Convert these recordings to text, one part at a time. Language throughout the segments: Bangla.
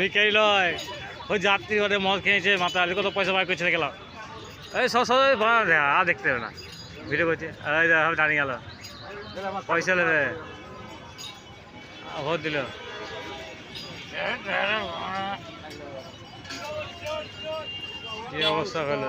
ভিকারি লয়। ওই যাত্রী ওদের মদ খেয়েছে মাথা আলি কত পয়সা বার করছে গেল এই সব সব আর দেখতে হবে না। ভিডিও করছে এই দাঁড়িয়ে গেল। পয়সা নেবে। ভোট দিল। কি অবস্থা হলো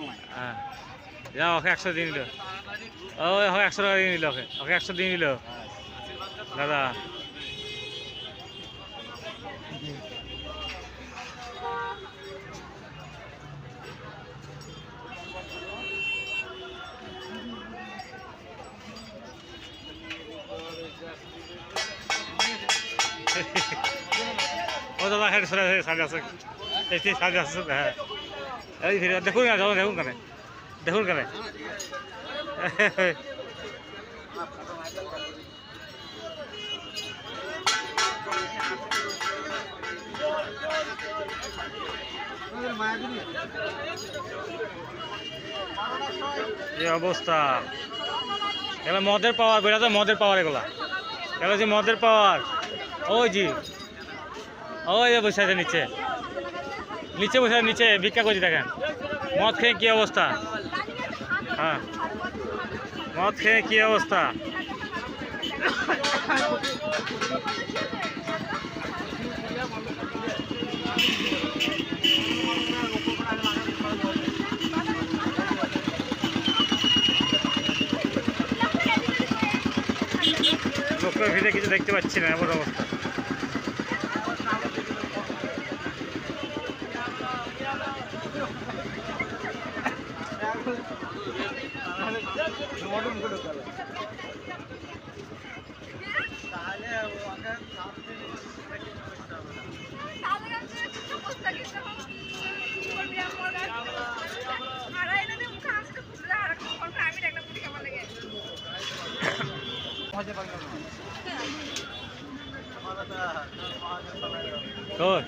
নাই হ্যাঁ যা ওকে একশো দিন দিল ওকে একশো টাকা দিয়ে নিল ওকে ওকে একশো দিয়ে নিল দাদা এই হ্যাঁ। দেখুন দেখুন কেন? দেখুন কেন? অবস্থা? এগুলো মদের পাওয়ার বেড়াতে মদের পাওয়ার এগুলা। এগুলো যে মদের পাওয়ার ওই জি। ওই বসে আছে নিচে। নিচে বসে নিচে ভিক্ষা করছি, দেখেন। মদ খেয়ে কী অবস্থা? হ্যাঁ। মদ খেয়ে কী অবস্থা? লোকের ভিড়ে কিছু দেখতে পাচ্ছি না এমন অবস্থা। Good.